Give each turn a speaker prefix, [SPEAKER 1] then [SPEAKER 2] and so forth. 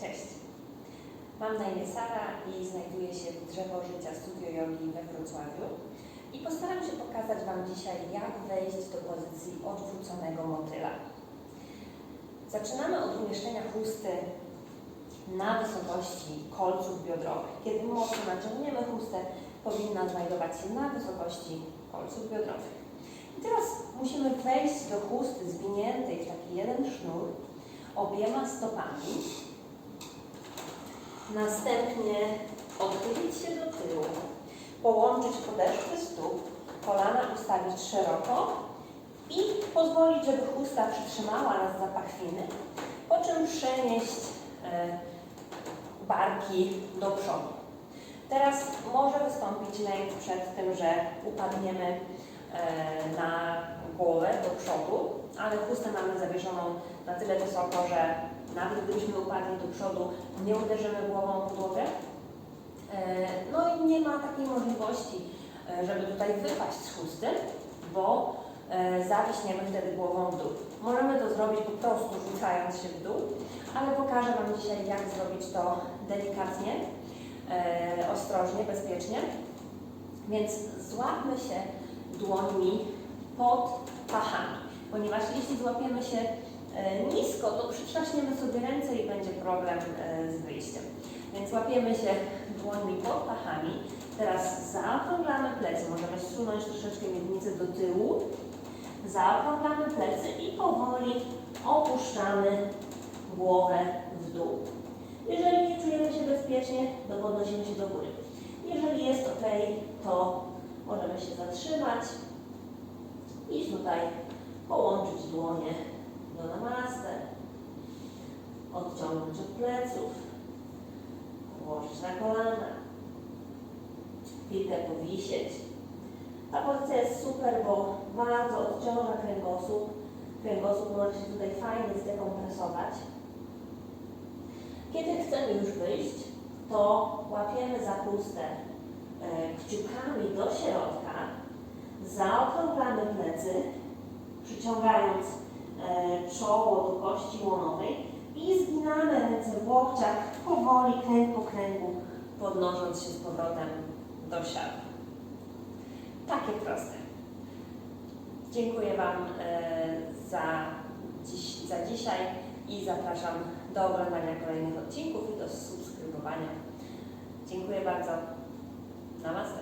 [SPEAKER 1] Cześć. Mam na imię Sara i znajduję się w Drzewo Życia Studio Jogi we Wrocławiu. I postaram się pokazać Wam dzisiaj, jak wejść do pozycji odwróconego motyla. Zaczynamy od umieszczenia chusty na wysokości kolców biodrowych. Kiedy mocno naciągniemy chustę, powinna znajdować się na wysokości kolców biodrowych. I teraz musimy wejść do chusty zwiniętej w taki jeden sznur obiema stopami. Następnie odchylić się do tyłu, połączyć podeszwy stóp, kolana ustawić szeroko i pozwolić, żeby chusta przytrzymała nas za pachwiny, po czym przenieść e, barki do przodu. Teraz może wystąpić lęk przed tym, że upadniemy e, na głowę do przodu, ale chustę mamy zawieszoną na tyle wysoko, że nawet gdybyśmy upadli do przodu, nie uderzymy głową w podłogę. E, No i nie ma takiej możliwości, e, żeby tutaj wypaść z chusty, bo e, zawiśniemy wtedy głową w dół. Możemy to zrobić po prostu rzucając się w dół, ale pokażę Wam dzisiaj, jak zrobić to delikatnie, ostrożnie, bezpiecznie. Więc złapmy się dłońmi pod pachami, ponieważ jeśli złapiemy się e, nisko, to przytrzaśniemy sobie ręce i będzie problem e, z wyjściem. Więc łapiemy się dłońmi pod pachami. Teraz zaokrąglamy plecy. Możemy zsunąć troszeczkę miednicę do tyłu. Zaokrąglamy plecy i powoli opuszczamy głowę w dół. Jeżeli nie czujemy się bezpiecznie, to podnosimy się do góry. Jeżeli jest ok, to możemy się zatrzymać i tutaj połączyć dłonie do namaste, odciągnąć od pleców, położyć na kolana, chwilkę powisieć. Ta pozycja jest super, bo bardzo odciąża kręgosłup. Kręgosłup może się tutaj fajnie zdekompresować. Kiedy chcemy już wyjść, to łapiemy za chustę e, kciukami do środka, zaokrąglamy plecy, przyciągając e, czoło do kości łonowej i zginamy ręce w łokciach, powoli kręg po kręgu, podnosząc się z powrotem do siadu. Takie proste. Dziękuję Wam e, za, dziś, za dzisiaj i zapraszam do oglądania kolejnych odcinków i do subskrybowania. Dziękuję bardzo. Namaste.